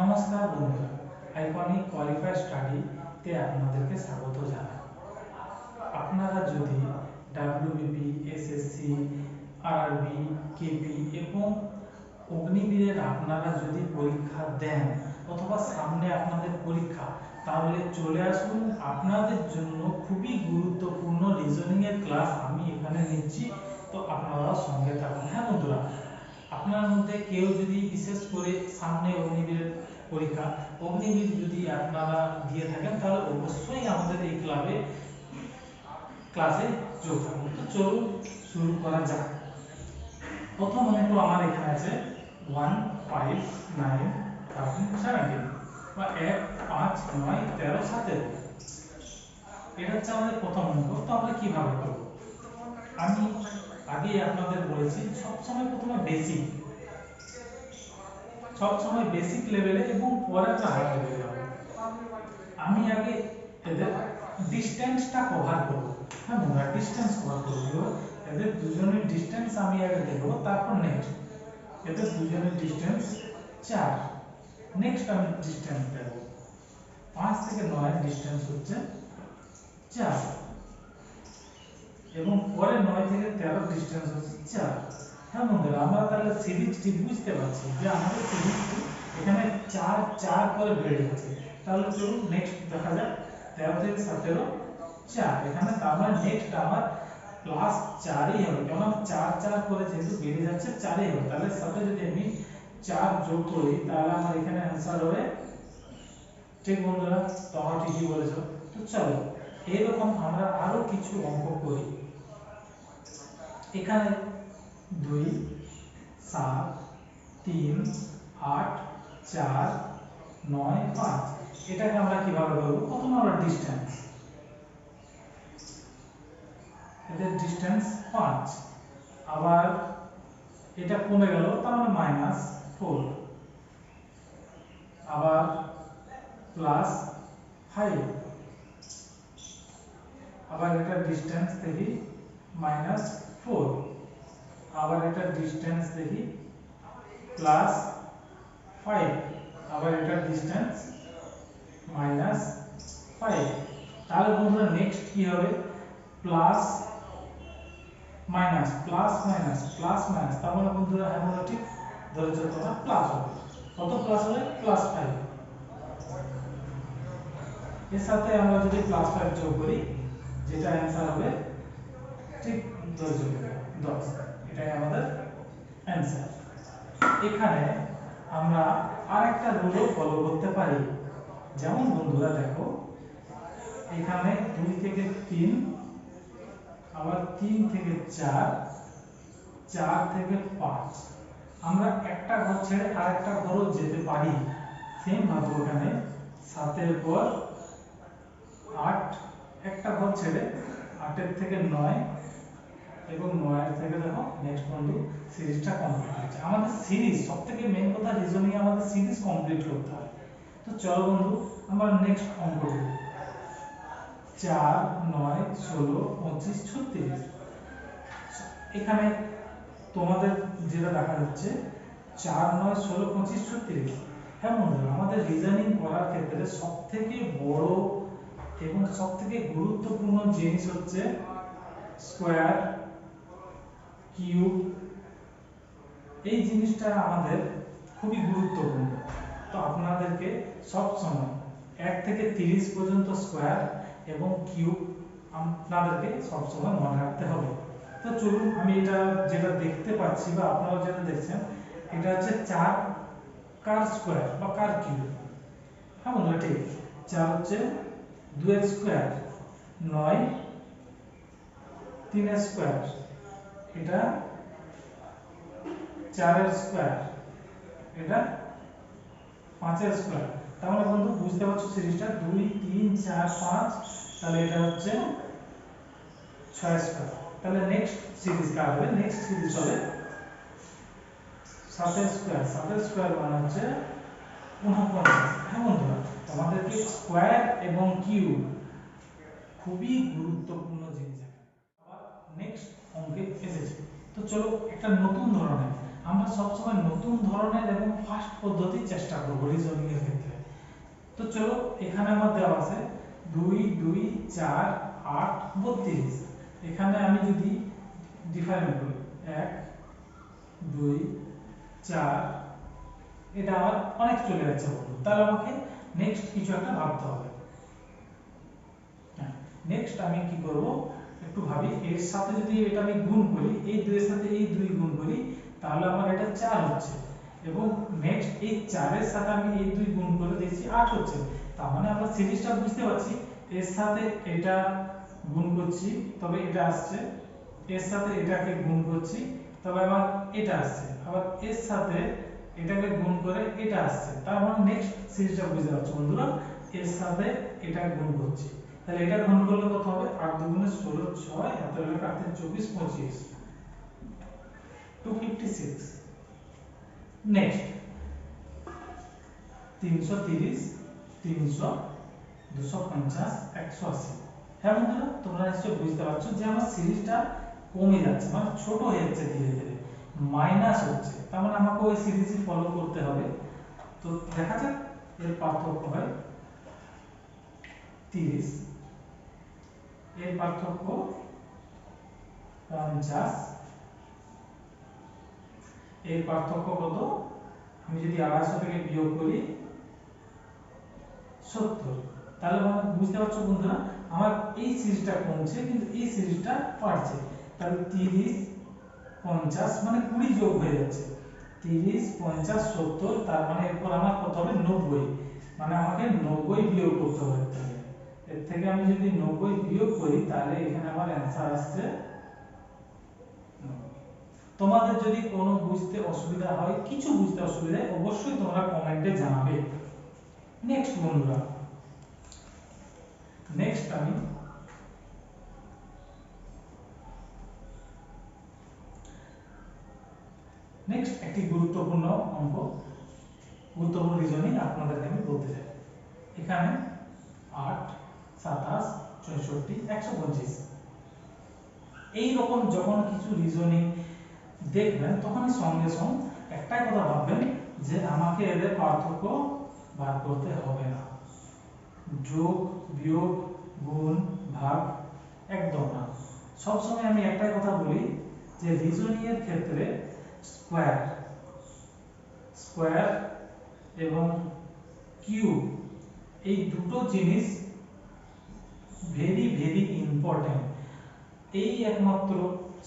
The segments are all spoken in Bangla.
নমস্কার বন্ধুরা, আইকনিক কোয়ালিফাই স্টাডিতে আপনাদেরকে স্বাগত জানাই। আপনারা যদি ডাব্লিউবিপি, এসএসসি, আরআরবি, কেপি এবং অগ্নিবীরের আপনারা যদি পরীক্ষা দেন অথবা সামনে আপনাদের পরীক্ষা, তাহলে চলে আসুন। আপনাদের জন্য খুবই গুরুত্বপূর্ণ রিজনিং এর ক্লাস আমি এখানে নিচ্ছি, তো আপনারা সঙ্গে থাকুন। হ্যাঁ বন্ধুরা আপনার মধ্যে কেউ যদি বিশেষ করে সামনে অগ্নিবীরের পরীক্ষা, অগ্নিবীর যদি আপনারা দিয়ে থাকেন, তাহলে অবশ্যই আমাদের এই ক্লাবে, ক্লাসে যোগ থাকুন তো চলুন শুরু করা যাক। প্রথম অঙ্ক আমার এখানে আছে one five nine thirteen seventeen বা এক, পাঁচ, নয়, তেরো, সতেরো। এটা হচ্ছে আমাদের প্রথম অঙ্ক। তো আমরা কীভাবে করব? আমি আগে আপনাদের বলেছি সবসময় প্রথমে বেসিক সবসময় বেসিক লেভেলে এবং পরে একটা হাই লেভেলে আমি আগে এদের ডিসটেন্সটা কভার করব। হ্যাঁ বন্ধুরা ডিসটেন্স কভার করব। এদের দুজনের ডিসটেন্স আমি আগে দেখব, তারপর নেক্সট এদের দুজনের ডিসটেন্স চার। নেক্সট আমি ডিসটেন্স দেব। পাঁচ থেকে নয় ডিসটেন্স হচ্ছে চার। এবং পরে নয় থেকে তেরো ডিস্টেন্স হচ্ছে চার হ্যাঁ বন্ধুরা, আমরা তাহলে সিরিজটি বুঝতে পারছি যে আমাদের সিরিজটি এখানে চার চার করে বেড়ে যাচ্ছে তাহলে চলুন নেক্সট দেখা যাক, তেরো থেকে সতেরো, চার। এখানে মানে নেক্সট আমার প্লাস চারই হবে। কেন চার চার করে যেহেতু বেড়ে যাচ্ছে, চারই হবে। তাহলে সাথে যদি আমি চার যোগ করি, তাহলে আমার এখানে অ্যান্সার হবে ঠিক বন্ধুরা তোমরা ঠিকই বলেছ। তো চলো, এরকম আমরা আরও কিছু অঙ্ক করি। এখানে দুই, সাত, তিন, আট, চার, নয়, পাঁচ। এটাকে আমরা কীভাবে বলব প্রথম আমরা ডিস্টেন্স এদের ডিস্টেন্স পাঁচ। আবার এটা কমে গেল মানে মাইনাস ফোর আবার প্লাস ফাইভ আবার এটা ডিস্টেন্স দেখি মাইনাস ফোর। আবার এটা ডিস্টেন্স দেখি প্লাস ফাইভ আবার এটা ডিস্টেন্স মাইনাস ফাইভ তাহলে বন্ধুরা নেক্সট কি হবে? Plus minus plus minus plus minus তার মানে বন্ধুরা বন্ধুরা ঠিক ধরেছো তোমরা প্লাস হবে। কত প্লাস হবে? প্লাস ফাইভ এর সাথে আমরা যদি প্লাস ফাইভ যোগ করি, যেটা অ্যান্সার হবে ঠিক অ্যান্সার এখানে আমরা আরেকটা রুলও ফলো করতে পারি। যেমন বন্ধুরা দেখো, এখানে দুই থেকে তিন, আবার তিন থেকে চার চার থেকে পাঁচ। আমরা একটা ঘর ছেড়ে আরেকটা ঘরও যেতে পারি। সেম ভাবে সাতের পর আট, একটা ঘর ছেড়ে আটের থেকে নয় এবং নয়ের থেকে দেখো নেক্সট বন্ধু সিরিজটা কমপ্লিট হয়েছে। আমাদের সিরিজ সব থেকে মেন কথা রিজনিং আমাদের সিরিজ কমপ্লিট করতে হয়। তো চলো বন্ধু, আমরা নেক্সট অঙ্ক চার, নয়, ষোলো, পঁচিশ, ছত্রিশ। এখানে তোমাদের যেটা দেখা যাচ্ছে, চার, নয়, ষোলো, পঁচিশ, ছত্রিশ। হ্যাঁ বন্ধুরা আমাদের রিজনিং করার ক্ষেত্রে সব থেকে বড় এবং সব থেকে গুরুত্বপূর্ণ জিনিস হচ্ছে স্কোয়ার এই জিনিসটা আমাদের খুবই গুরুত্বপূর্ণ। তো আপনাদেরকে সব সময় এক থেকে তিরিশ পর্যন্ত স্কোয়ার এবং কিউব আপনাদেরকে সবসময় মনে রাখতে হবে। তো চলুন, আমি এটা যেটা দেখতে পাচ্ছি বা আপনারা যেটা দেখছেন, এটা হচ্ছে চার কার স্কোয়ার বা কার কিউব হ্যাঁ বন্ধুরা, ঠিক। চার হচ্ছে দুয়ের স্কোয়ার, নয়, তিনের স্কোয়ার। এটা চারের স্কোয়ার এটা পাঁচের স্কোয়ার তাহলে বন্ধু, বুঝতে পারছ সিরিজটা? দুই, তিন, চার, পাঁচ, তাহলে এটা হচ্ছে ছয় স্কোয়ার তাহলে নেক্সট সিরিজ কার হবে? নেক্সট সিরিজ হবে সাতের স্কোয়ার সাতের স্কোয়ার মানে হচ্ছে উনপঞ্চাশ হ্যাঁ বন্ধুরা, তোমাদেরকে স্কোয়ার এবং কিউব খুবই গুরুত্বপূর্ণ জিনিস আবার নেক্সট অঙ্কে এসেছে। তো চলো একটা নতুন ধরনের, আমরা সবসময় নতুন ধরনের এবং ফাস্ট পদ্ধতি চেষ্টা করব রিজনিং এর ক্ষেত্রে। তো চলো এখানে আমার দেওয়া আছে দুই দুই, চার, আট, বত্রিশ। এখানে আমি যদি ডিফারেন্ট করি, এক, দুই, চার, এটা আমার অনেক চলে যাচ্ছে বন্ধু। তাহলে আমাকে নেক্সট কিছু একটা ভাবতে হবে। নেক্সট আমি কি করব? একটু ভাবি, এর সাথে যদি এটা আমি গুণ করি, এই দুইয়ের সাথে এই দুই গুণ করি, তাহলে আমার এটা চার হচ্ছে। এবং নেক্সট এই চারের সাথে আমি এই দুই গুণ করে দেখছি আট হচ্ছে। তার মানে আমরা সিরিজটা বুঝতে পারছি, এর সাথে এটা গুণ করছি, তবে এটা আসছে। এর সাথে এটাকে গুণ করছি, তবে আবার এটা আসছে। আবার এর সাথে এটাকে গুণ করে এটা আসছে। তার মানে নেক্সট সিরিজটা বুঝতে পারছ বন্ধুরা, এর সাথে এটা গুণ করছি। তাহলে এটা গুণ করলে কত হবে? 8 দুগুণে 16 6 এত হলে কাটতে 24 25 256 নেক্সট 330 300 250 180 হ্যাঁ বন্ধুরা, তোমরা বুঝতে পারছ যে আমার সিরিজটা কমে যাচ্ছে মানে ছোট হয়ে যাচ্ছে ধীরে ধীরে। মাইনাস হচ্ছে। তার মানে আমাকে ওই সিরিজই ফলো করতে হবে। তো দেখা যাক, এর পার্থক্য হয়। 30 এর পার্থক্য 50 এর পার্থক্য কত? আমি যদি 250 থেকে বিয়োগ করি 70 তাহলে বুঝতে পারছ বন্ধুরা? আমার এই সিরিজটা কমছে, কিন্তু এই সিরিজটা বাড়ছে। তাহলে 30 50 মানে 20 যোগ হয়ে যাচ্ছে। 30 50 70 তার মানে এরপর আমার কত হবে? 90 মানে আমাকে 90 বিয়োগ করতে হবে। এর থেকে আমি যদি 90 বিয়োগ করি, তাহলে এখানে আমার অ্যানসার আসছে তোমাদের যদি কোনো বুঝতে অসুবিধা হয়, কিছু বুঝতে অসুবিধা হয়, অবশ্যই তোমরা কমেন্টে জানাবে। নেক্সট বন্ধুরা নেক্সট আমি নেক্সট একটি গুরুত্বপূর্ণ অঙ্ক, গুরুত্বপূর্ণ রিজনিং আপনাদেরকে আমি বলতে চাই। এখানে আট সাতাশ, চৌষট্টি, একশো পঁচিশ। এইরকম যখন কিছু রিজনিং দেখবেন তখন সঙ্গে সঙ্গে একটাই কথা ভাববেন যে আমাকে এদের পার্থক্য বার করতে হবে না। যোগ, বিয়োগ, গুণ, ভাগ একদম না। সবসময় আমি একটাই কথা বলি যে রিজনিং এর ক্ষেত্রে স্কোয়ার স্কোয়ার এবং কিউব এই দুটো জিনিস ভেরি ভেরি ইম্পর্টেন্ট এই একমাত্র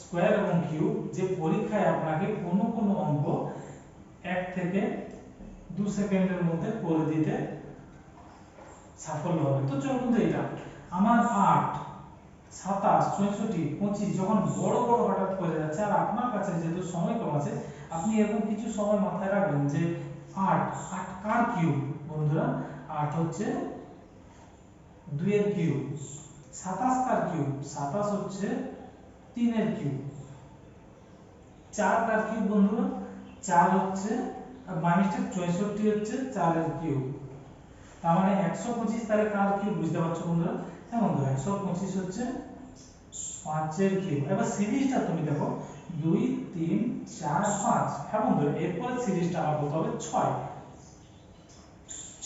স্কোয়ার এবং কিউব যে পরীক্ষায় আপনাকে কোনো কোনো অঙ্ক এক থেকে দু সেকেন্ডের মধ্যে করে দিতে সাফল্য হবে। তো চলুন তো এটা। আমার আট, সাতাশ, চৌষট্টি, পঁচিশ যখন বড় বড় হঠাৎ করে যাচ্ছে, আর আপনার কাছে যেহেতু সময় কম আছে, আপনি এরকম কিছু সময় মাথায় রাখবেন যে আট আট কার কিউব বন্ধুরা, আট হচ্ছে দুইয়ের কিউব সাতাশ কার কিউব সাতাশ হচ্ছে তিনের কিউব চার কার কিউব বন্ধুরা, চার হচ্ছে মাইনাসটা চৌষট্টি হচ্ছে চারের কিউব তার মানে একশো পঁচিশ তাহলে কার কিউব বুঝতে পারছ বন্ধুরা? হ্যাঁ বন্ধুরা একশো পঁচিশ হচ্ছে পাঁচের কিউব এবার সিরিজটা তুমি দেখো। দুই, তিন, চার, পাঁচ। হ্যাঁ বন্ধুরা, এরপরে সিরিজটা আমার কত হবে ছয়।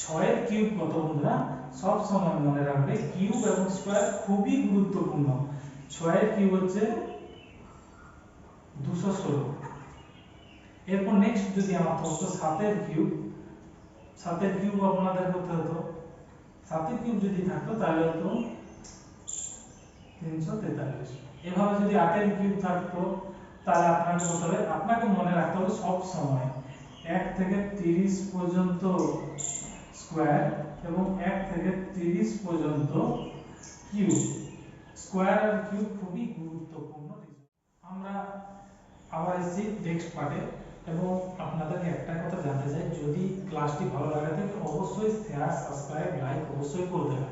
ছয়ের কিউব কত বন্ধুরা? সব সময় মনে রাখবে কিউব এবং স্কয়ার খুবই গুরুত্বপূর্ণ। ছয়ের কিউব হচ্ছে দুশো ষোলো। এরপর নেক্সট যদি আমার থাকতো সাতের কিউব সাতের কিউব আপনাদের করতে হতো। সাতের কিউব যদি থাকতো তাহলে হতো তিনশো তেতাল্লিশ। এভাবে যদি আটের কিউব থাকতো, তাহলে আপনাকে করতে হবে, আপনাকে মনে রাখতে হবে সব সময় এক থেকে তিরিশ পর্যন্ত স্কোয়ার এবং এক থেকে তিরিশ পর্যন্ত কিউব। স্কোয়ার আর কিউব খুবই গুরুত্বপূর্ণ আমরা আবার এসেছি নেক্সট পার্টে এবং আপনাদেরকে একটা কথা জানতে চাই, যদি ক্লাসটি ভালো লাগে থাকে অবশ্যই শেয়ার সাবস্ক্রাইব লাইক অবশ্যই করে দেবেন।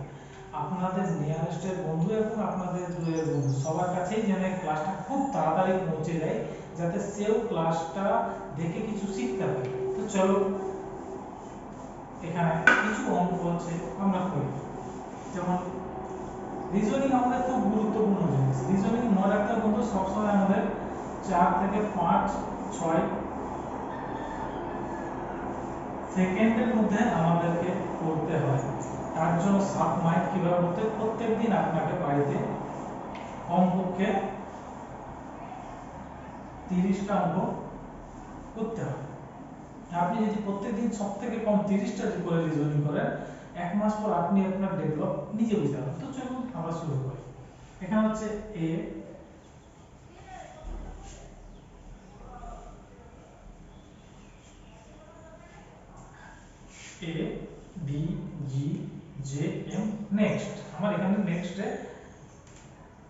আপনাদের নিয়ারেস্টের বন্ধু এবং আপনাদের দূরের বন্ধু, সবার কাছেই যেন ক্লাসটা খুব তাড়াতাড়ি পৌঁছে যায়, যাতে সেও ক্লাসটা দেখে কিছু শিখতে পারে। তো চলো এখানে কিছু অঙ্ক আছে, আমরা করি। যেমন রিজনিং আমাদের খুব গুরুত্বপূর্ণ জিনিস। রিজনিং মনে রাখতে বন্ধু, সবসময় আমাদের চার থেকে পাঁচ, ছয় সেকেন্ডের মধ্যে আমাদেরকে করতে হয়। তার জন্য সাব মাইন্ড কীভাবে করতে হয়? প্রত্যেকদিন আপনাকে বাড়িতে কমপক্ষে তিরিশটা অঙ্ক করতে হবে আপনি যদি প্রত্যেকদিন সব থেকে কম তিরিশটা করে রিজনিং করেন, এক মাস পর আপনি আপনার ডেভেলপ নিজে বুঝতে পারবেন। তো চলুন আমরা শুরু করি। এখানে হচ্ছে A A B G J M next আমার এখানে নেক্সটে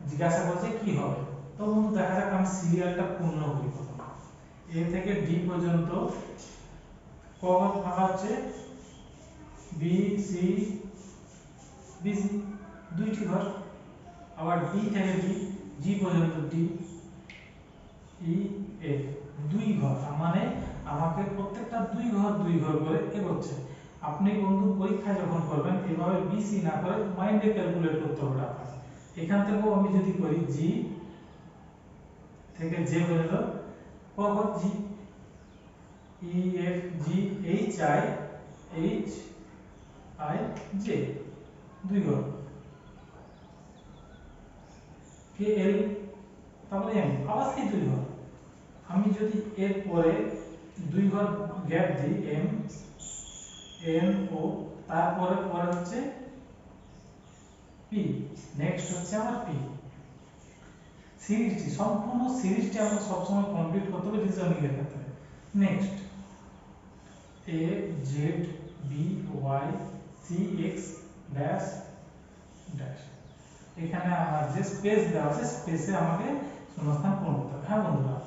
জিজ্ঞাসা করছে কি হবে। তো বন্ধু, দেখা যাক আমি সিরিয়ালটা পূর্ণ করি প্রথমে এ থেকে ডি পর্যন্ত ক ঘর ফাঁকা হচ্ছে? বি সি বি সি দুইটি ঘর। আবার ডি থেকে ডি জি পর্যন্ত ডি ই এফ দুই ঘর। তার মানে আমাকে প্রত্যেকটা দুই ঘর দুই ঘর করে এগোচ্ছে। আপনি বন্ধু পরীক্ষায় যখন করবেন, এভাবে বিসি না করে মাইন্ডে ক্যালকুলেট করতে হবে আপনার এখান থেকেও আমি যদি করি জি থেকে জে পর্যন্ত, ক ঘর? G E F G H I H I J দুই ঘর। কে এল তারপরে এম আবার দুই ঘর। আমি যদি এর পরে দুই ঘর গ্যাপ দিই এম এন ও তারপরে পরে হচ্ছে পি নেক্সট হচ্ছে আমার পি সিরিজটি, সম্পূর্ণ সিরিজটি আমাকে সবসময় কমপ্লিট করতে হবে রিজনিং এর ক্ষেত্রে। Next A Z B Y C X dash dash এখানে আমার যে স্পেস দেওয়া আছে স্পেসে আমাকে শূন্যস্থান পূরণ করতে হবে। হ্যাঁ বন্ধুরা,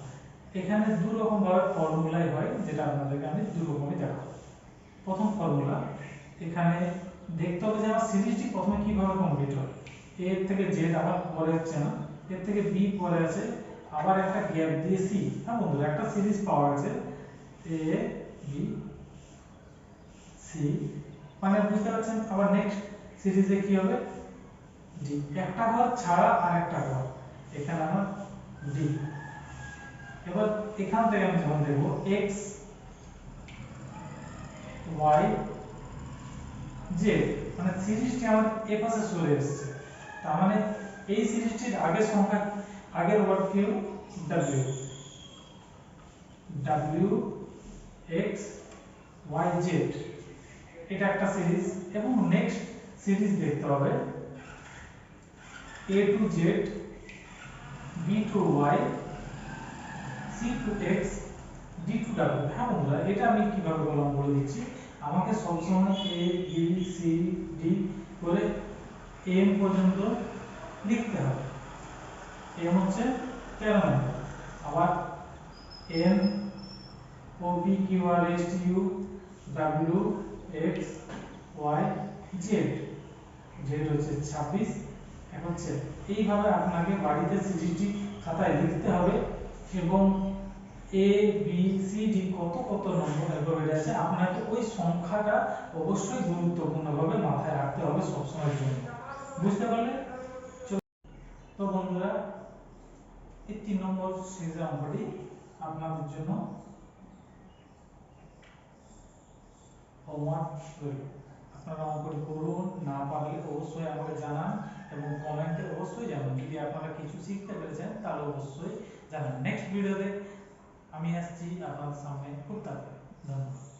এখানে দু রকম ভাবে ফর্মুলাই হয়, যেটা আপনাদেরকে আমি দু রকমই দেখাবো। প্রথম ফর্মুলা এখানে দেখতে হবে যে আমার সিরিজটি প্রথমে কীভাবে কমপ্লিট হয়। এ থেকে জেড আবার পরে হচ্ছে না, এর থেকে বি পরে আছে, আবার একটা গ্যাপ দিয়ে সি হ্যাঁ বন্ধুরা, একটা সিরিজ পাওয়া গেছে এ বি সি মানে বুঝতে পারছেন আবার নেক্সট সিরিজে কি হবে? ডি একটা ঘর ছাড়া আর একটা ঘর। এখানে আমার ডি এবার এখান থেকে আমি যখন দেখব এক্স ওয়াই জেড মানে সিরিজটি আমার এ পাশে চলে এসেছে। তার মানে এই সিরিজটির আগের সংখ্যা, আগের ওয়ার্ড কি W W X Y Z এটা একটা সিরিজ এবং নেক্সট সিরিজ দেখতে হবে। A to z, b to y, c to x, d to w হ্যাঁ বন্ধুরা, এটা আমি কীভাবে বললাম বলে দিচ্ছি। আমাকে সবসময় a, b, c, d করে m পর্যন্ত লিখতে হবে। M হচ্ছে 13 নম্বর। আবার n, o p q, r, s, t, u, w x, y, z z হচ্ছে 26 এখন হচ্ছে এইভাবে আপনাকে বাড়িতে সিজিটি খাতায় লিখতে হবে এবং এ বি সি ডি কত কত নম্বর অ্যালফাবেট আছে আপনাকে ওই সংখ্যাটা অবশ্যই গুরুত্বপূর্ণভাবে মাথায় রাখতে হবে সবসময়ের জন্য। বুঝতে পারলে তো বন্ধুরা, এই তিন নম্বর সিরিজের অঙ্কটি আপনাদের জন্য রইল আপনারা অঙ্কটি করুন, না পারলে অবশ্যই আমাকে জানান এবং কমেন্টে অবশ্যই জানান যদি আপনারা কিছু শিখতে পেরেছেন, তাহলে অবশ্যই জানান। নেক্সট ভিডিওতে আমি আসছি আপনাদের সামনে। খুব তাড়াতাড়ি। ধন্যবাদ।